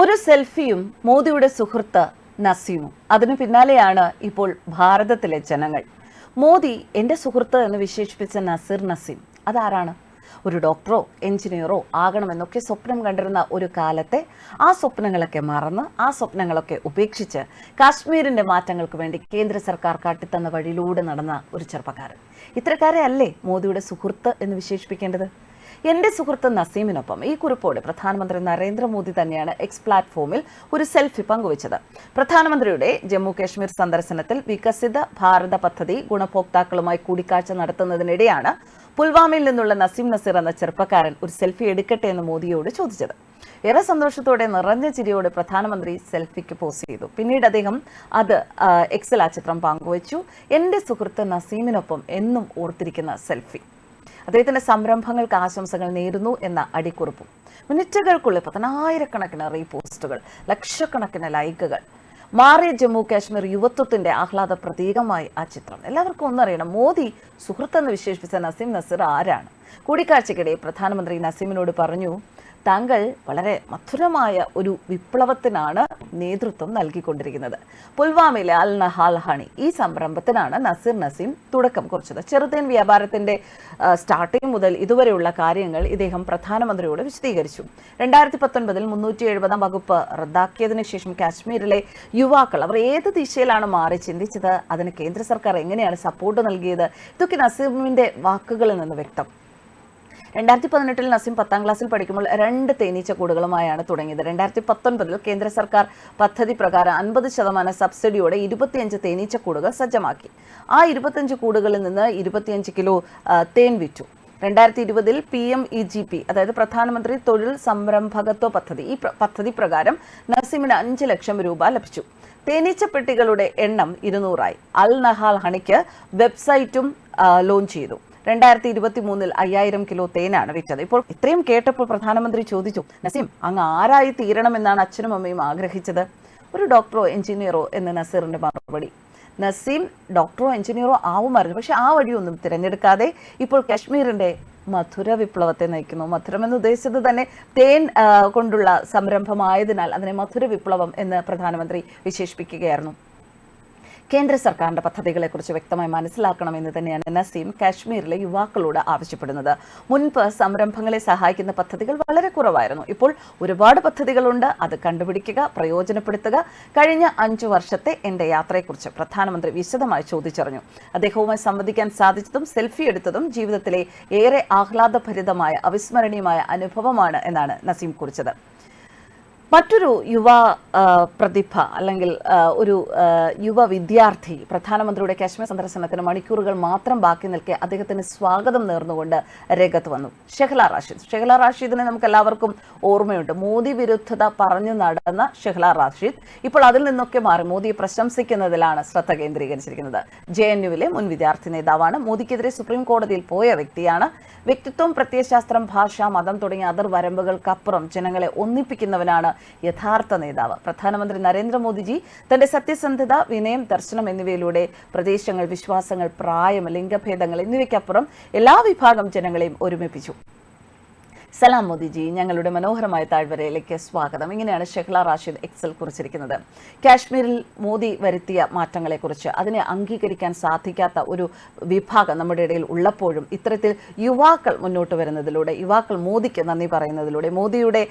ഒരു സെൽഫിയും മോദിയുടെ സുഹൃത്ത് നസീമും. അതിനു പിന്നാലെയാണ് ഇപ്പോൾ ഭാരതത്തിലെ ജനങ്ങൾ. മോദി എന്റെ സുഹൃത്ത് എന്ന് വിശേഷിപ്പിച്ച നസീർ നസീം. അതാരാണ്? ഒരു ഡോക്ടറോ എഞ്ചിനീയറോ ആകണമെന്നൊക്കെ സ്വപ്നം കണ്ടിരുന്ന ഒരു കാലത്തെ ആ സ്വപ്നങ്ങളൊക്കെ മറന്ന് ആ സ്വപ്നങ്ങളൊക്കെ ഉപേക്ഷിച്ച് കാശ്മീരിന്റെ മാറ്റങ്ങൾക്ക് വേണ്ടി കേന്ദ്ര സർക്കാർ കാട്ടിത്തന്ന വഴിയിലൂടെ നടന്ന ഒരു ചെറുപ്പക്കാരൻ. ഇത്തരക്കാരെ അല്ലേ മോദിയുടെ സുഹൃത്ത് എന്ന് വിശേഷിപ്പിക്കേണ്ടത്? എന്റെ സുഹൃത്ത് നസീമിനൊപ്പം ഈ കുറിപ്പോടെ പ്രധാനമന്ത്രി നരേന്ദ്രമോദി തന്നെയാണ് എക്സ് പ്ലാറ്റ്ഫോമിൽ ഒരു സെൽഫി പങ്കുവച്ചത്. പ്രധാനമന്ത്രിയുടെ ജമ്മു കാശ്മീർ സന്ദർശനത്തിൽ വികസിത ഭാരത പദ്ധതി ഗുണഭോക്താക്കളുമായി കൂടിക്കാഴ്ച നടത്തുന്നതിനിടെയാണ് പുൽവാമയിൽ നിന്നുള്ള നസീം നസീർ എന്ന ചെറുപ്പക്കാരൻ ഒരു സെൽഫി എടുക്കട്ടെ എന്ന് മോദിയോട് ചോദിച്ചത്. ഏറെ സന്തോഷത്തോടെ നിറഞ്ഞ ചിരിയോടെ പ്രധാനമന്ത്രി സെൽഫിക്ക് പോസ്റ്റ് ചെയ്തു. പിന്നീട് അദ്ദേഹം അത് എക്സൽ ആ ചിത്രം പങ്കുവച്ചു. എന്റെ സുഹൃത്ത് നസീമിനൊപ്പം എന്നും ഓർത്തിരിക്കുന്ന സെൽഫി അദ്ദേഹത്തിന്റെ സംരംഭങ്ങൾക്ക് ആശംസകൾ നേരുന്നു എന്ന അടിക്കുറിപ്പും. മിനിറ്റുകൾക്കുള്ളിൽ പതിനായിരക്കണക്കിന് റീപോസ്റ്റുകൾ ലക്ഷക്കണക്കിന് ലൈക്കുകൾ. മാറിയ ജമ്മു കാശ്മീർ യുവത്വത്തിന്റെ ആഹ്ലാദ പ്രതീകമായി ആ ചിത്രം. എല്ലാവർക്കും ഒന്നറിയണം മോദി സുഹൃത്തെന്ന് വിശേഷിപ്പിച്ച നസീം നസീർ ആരാണ്? കൂടിക്കാഴ്ചയ്ക്കിടെ പ്രധാനമന്ത്രി നസീമിനോട് പറഞ്ഞു താങ്കൾ വളരെ മധുരമായ ഒരു വിപ്ലവത്തിനാണ് നേതൃത്വം നൽകിക്കൊണ്ടിരിക്കുന്നത്. പുൽവാമയിലെ അൽ നഹാൽ ഹണി ഈ സംരംഭത്തിനാണ് നസീർ നസീം തുടക്കം കുറിച്ചത്. ചെറുതേൻ വ്യാപാരത്തിന്റെ സ്റ്റാർട്ടിംഗ് മുതൽ ഇതുവരെയുള്ള കാര്യങ്ങൾ ഇദ്ദേഹം പ്രധാനമന്ത്രിയോട് വിശദീകരിച്ചു. രണ്ടായിരത്തി പത്തൊൻപതിൽ മുന്നൂറ്റി എഴുപതാം വകുപ്പ് റദ്ദാക്കിയതിനു ശേഷം കാശ്മീരിലെ യുവാക്കൾ അവർ ഏത് ദിശയിലാണ് മാറി ചിന്തിച്ചത്? അതിന് കേന്ദ്ര സർക്കാർ എങ്ങനെയാണ് സപ്പോർട്ട് നൽകിയത്? ഇതൊക്കെ നസീമിന്റെ വാക്കുകളിൽ നിന്ന് വ്യക്തം. രണ്ടായിരത്തി പതിനെട്ടിൽ നസീം പത്താം ക്ലാസ്സിൽ പഠിക്കുമ്പോൾ രണ്ട് തേനീച്ച കൂടുകളുമായാണ് തുടങ്ങിയത്. രണ്ടായിരത്തി പത്തൊൻപതിൽ കേന്ദ്ര സർക്കാർ പദ്ധതി പ്രകാരം അൻപത് ശതമാനം സബ്സിഡിയോടെ ഇരുപത്തിയഞ്ച് തേനീച്ച കൂടുകൾ സജ്ജമാക്കി. ആ ഇരുപത്തിയഞ്ച് കൂടുകളിൽ നിന്ന് ഇരുപത്തിയഞ്ച് കിലോ തേൻ വിറ്റു. രണ്ടായിരത്തി ഇരുപതിൽ P M E G P അതായത് പ്രധാനമന്ത്രി തൊഴിൽ സംരംഭകത്വ പദ്ധതി ഈ പദ്ധതി പ്രകാരം നസീമിന് അഞ്ച് ലക്ഷം രൂപ ലഭിച്ചു. തേനീച്ചപ്പെട്ടികളുടെ എണ്ണം ഇരുന്നൂറായി. അൽ നഹാൽ ഹണിക്ക് വെബ്സൈറ്റും ലോഞ്ച് ചെയ്തു. രണ്ടായിരത്തി ഇരുപത്തി മൂന്നിൽ അയ്യായിരം കിലോ തേനാണ് വിറ്റത്. ഇപ്പോൾ ഇത്രയും കേട്ടപ്പോൾ പ്രധാനമന്ത്രി ചോദിച്ചു നസീം അങ്ങ് ആരായി തീരണമെന്നാണ് അച്ഛനും അമ്മയും ആഗ്രഹിച്ചത്? ഒരു ഡോക്ടറോ എഞ്ചിനീയറോ എന്ന് നസീറിന്റെ മറുപടി. നസീം ഡോക്ടറോ എഞ്ചിനീയറോ ആവുമായിരുന്നു പക്ഷെ ആ വഴിയൊന്നും തിരഞ്ഞെടുക്കാതെ ഇപ്പോൾ കാശ്മീരിന്റെ മധുര വിപ്ലവത്തെ നയിക്കുന്നു. മധുരം എന്ന് ഉദ്ദേശിച്ചത് തന്നെ തേൻ കൊണ്ടുള്ള സംരംഭമായതിനാൽ അതിനെ മധുര വിപ്ലവം എന്ന് പ്രധാനമന്ത്രി വിശേഷിപ്പിക്കുകയായിരുന്നു. കേന്ദ്ര സർക്കാരിന്റെ പദ്ധതികളെക്കുറിച്ച് വ്യക്തമായി മനസ്സിലാക്കണമെന്ന് തന്നെയാണ് നസീം കാശ്മീരിലെ യുവാക്കളോട് ആവശ്യപ്പെടുന്നത്. മുൻപ് സംരംഭങ്ങളെ സഹായിക്കുന്ന പദ്ധതികൾ വളരെ കുറവായിരുന്നു. ഇപ്പോൾ ഒരുപാട് പദ്ധതികളുണ്ട്. അത് കണ്ടുപിടിക്കുക പ്രയോജനപ്പെടുത്തുക. കഴിഞ്ഞ അഞ്ചു വർഷത്തെ എന്റെ യാത്രയെക്കുറിച്ച് പ്രധാനമന്ത്രി വിശദമായി ചോദിച്ചറിഞ്ഞു. അദ്ദേഹവുമായി സംവദിക്കാൻ സാധിച്ചതും സെൽഫി എടുത്തതും ജീവിതത്തിലെ ഏറെ ആഹ്ലാദഭരിതമായ അവിസ്മരണീയമായ അനുഭവമാണ് എന്നാണ് നസീം കുറിച്ചത്. മറ്റൊരു യുവ പ്രതിഭ അല്ലെങ്കിൽ ഒരു യുവ വിദ്യാർത്ഥി പ്രധാനമന്ത്രിയുടെ കാശ്മീർ സന്ദർശനത്തിന് മണിക്കൂറുകൾ മാത്രം ബാക്കി നിൽക്കെ അദ്ദേഹത്തിന് സ്വാഗതം നേർന്നുകൊണ്ട് രംഗത്ത് വന്നു. ഷെഹ്ല റാഷിദ്. ഷെഹ്ല റാഷിദിനെ നമുക്ക് എല്ലാവർക്കും ഓർമ്മയുണ്ട്. മോദി വിരുദ്ധത പറഞ്ഞു നടന്ന ഷെഹ്ല റാഷിദ് ഇപ്പോൾ അതിൽ നിന്നൊക്കെ മാറി. മോദിയെ പ്രശംസിക്കുന്നതിലാണ് ശ്രദ്ധ കേന്ദ്രീകരിച്ചിരിക്കുന്നത്. ജെ എൻ യുവിലെ മുൻ വിദ്യാർത്ഥി നേതാവാണ്. മോദിക്കെതിരെ സുപ്രീം കോടതിയിൽ പോയ വ്യക്തിയാണ്. വ്യക്തിത്വം പ്രത്യയശാസ്ത്രം ഭാഷ മതം തുടങ്ങിയ അതിർ വരമ്പുകൾക്കപ്പുറം ജനങ്ങളെ ഒന്നിപ്പിക്കുന്നവനാണ് യഥാർത്ഥ നേതാവ്. പ്രധാനമന്ത്രി നരേന്ദ്രമോദിജി തന്റെ സത്യസന്ധത വിനയം ദർശനം എന്നിവയിലൂടെ പ്രദേശങ്ങൾ വിശ്വാസങ്ങൾ പ്രായം ലിംഗഭേദങ്ങൾ എന്നിവയ്ക്കപ്പുറം എല്ലാ വിഭാഗം ജനങ്ങളെയും ഒരുമിപ്പിച്ചു. സലാം മോദിജി ഞങ്ങളുടെ മനോഹരമായ താഴ്വരയിലേക്ക് സ്വാഗതം. ഇങ്ങനെയാണ് ഷെഹ്ല റാഷിദ് എക്സൽ കുറിച്ചിരിക്കുന്നത്. കാശ്മീരിൽ മോദി വരുത്തിയ മാറ്റങ്ങളെക്കുറിച്ച് അതിനെ അംഗീകരിക്കാൻ സാധിക്കാത്ത ഒരു വിഭാഗം നമ്മുടെ ഇടയിൽ ഉള്ളപ്പോഴും ഇത്തരത്തിൽ യുവാക്കൾ മുന്നോട്ട് വരുന്നതിലൂടെ യുവാക്കൾ മോദിക്ക് നന്ദി പറയുന്നതിലൂടെ മോദിയുടെ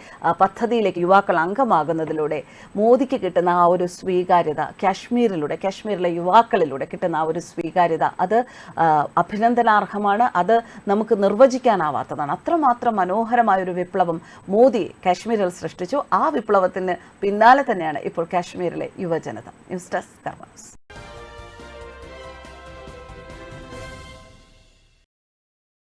പദ്ധതിയിലേക്ക് യുവാക്കൾ അംഗമാകുന്നതിലൂടെ മോദിക്ക് കിട്ടുന്ന ആ ഒരു സ്വീകാര്യത കാശ്മീരിലൂടെ കാശ്മീരിലെ യുവാക്കളിലൂടെ കിട്ടുന്ന ആ ഒരു സ്വീകാര്യത അത് അഭിനന്ദനാർഹമാണ്. അത് നമുക്ക് നിർവചിക്കാനാവാത്തതാണ്. അത്രമാത്രം മനോഹരമായ ഒരു വിപ്ലവം മോദി കാശ്മീരിൽ സൃഷ്ടിച്ചു. ആ വിപ്ലവത്തിന് പിന്നാലെ തന്നെയാണ് ഇപ്പോൾ കാശ്മീരിലെ യുവജനത. ന്യൂസ് ഡെസ്ക് കർമ്മ